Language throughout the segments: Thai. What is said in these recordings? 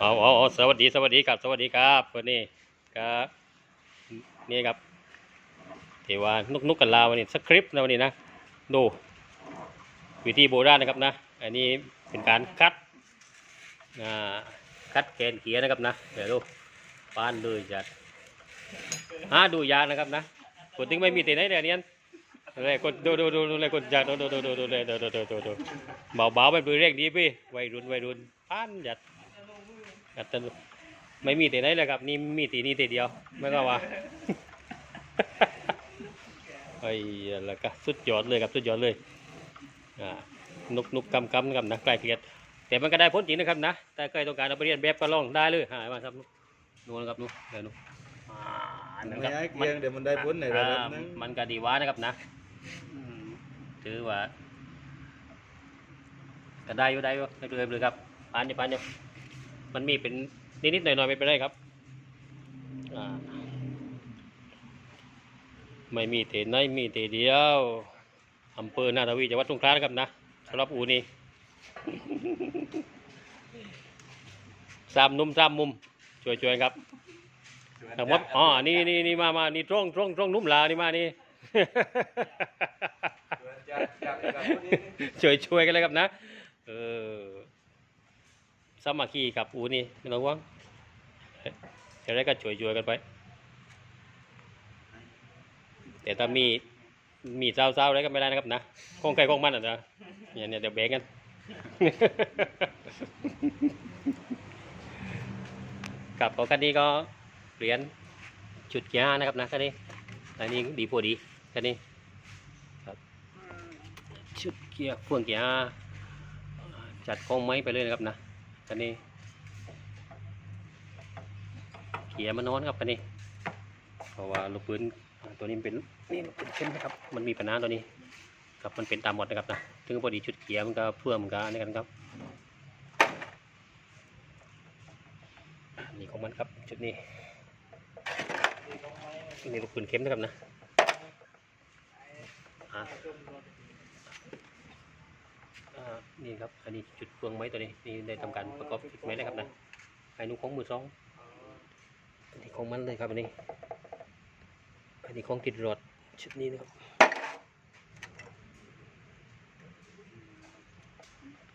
เอาเอาเอาสวัสดีสวัสดีครับสวัสดีครับวันนี้ครับนี่ครับเทวานุกนุกกันลาวันนี้สคริปต์นะวันนี้นะดูวิธีโบราณนะครับนะ อันนี้เป็นการคัดคัดแกนเกียนะครับนะเดี๋ยวดูปานเลยจัดหาดูยากนะครับนะคนถึงไม่มีตีไหนเดี๋ยวนี้เลยคนดูดูดูดูเลยคนจัดดูดูดูดูดูเลยดูดูดูดูดูเบาเบาๆเป็นปืนเร่งดีพี่วัยรุ่นวัยรุ่นปานจัด ครับแต่ไม่มีตีไหนเลยครับ นี่มีตีนี้ตีเดียว ไม่ก็ว่าไอ้แล้วก็สุดยอดเลยครับสุดยอดเลยอ่านุกนุกกำกำครับนะใกล้เคียดแต่มันก็ได้ผลจริงนะครับนะแต่ใครต้องการเอาไปเรียนแบบก็ลองได้เลยหายมาครับนู่นนะครับนู่นเดี๋ยวนู่นอ่านะไม่ครับให้เกียงเดี๋ยวมันได้ผลในระดับหนึงอ่ามันก็ดีว่านะครับนะอืมถือว่าก็ได้อยู่ได้อยู่ไม่เป็นไรเลยครับปานอยู่ปานอยู่ มันมีเป็นนิดๆหน่อยๆไม่เป็นไรครับไม่มีเตไหนมีเตเดียวอำเภอนาทวีจังหวัดสงขลานะครับนะสำหรับอูนี่สามนุ่มสามมุมช่วยๆครับนะครับอ๋อนี่นี่นี่มามานี่ตรงตรงตรงนุ่มลานี่มานี่ช่วยช่วยๆกันเลยครับนะเออ สามัคคีกับอูนี่ไม่ต้องห่วงจะได้ก็ช่วยช่วยๆกันไป แต่ถ้ามีมีเศร้าๆอะไรก็ไม่ได้นะครับนะคงใครคงมันอะนะเนี่ยเนี่ยเดี๋ยวแบ่งกัน กับของคันนี้ก็เหรียญชุดเกียร์นะครับนะคันนี้อันนี้ดีพอดีคันนี้ครับชุดเกียร์พ่วงเกียร์จัดกองไม้ไปเลยนะครับนะ คันนี้เกียร์มันนอนครับคันนี้เพราะว่าลูกปืนอ่าตัวนี้มันเป็นนี่ลูกปืนเข้มนะครับ มันมีปัญหาตัวนี้ครับมันเป็นตามหมดนะครับนะถึงพอดีชุดเกียร์มันก็เพื่อมันก็อันนี้กันครับอันนี่ของมันครับชุดนี้นี่ลูกปืนเข้มนะครับนะอ่าอ่า นี่ครับ อันนี้จุดเฟืองไม้ตัวนี้ นี่ได้ทำการประกอบจุดไม้นะครับนะไอ้นุ่ของมือสองอันนี้ของมันเลยครับอันนี้ อันนี้ของติดรถชุดนี้นะครับ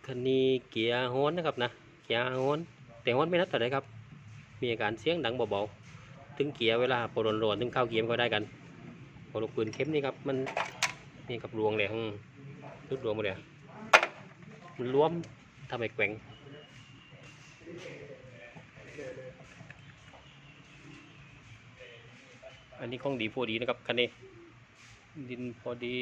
คันนี้เกียร์โฮนนะครับนะ เกียร์โฮนแต่โฮนไม่นัดแต่ไหรครับ มีอาการเสียงดังเบาๆ ถึงเกียร์เวลาปวดร้อนถึงเข้าเกียร์มันก็ได้กันพอลูกปืนเข้มนี่ครับ มันนี่กับรวงเลยอืมรุดรวงหมาเลย มันรวมทำให้แกว่งอันนี้ของดีพอดีนะครับคันนี้ ดินพอดี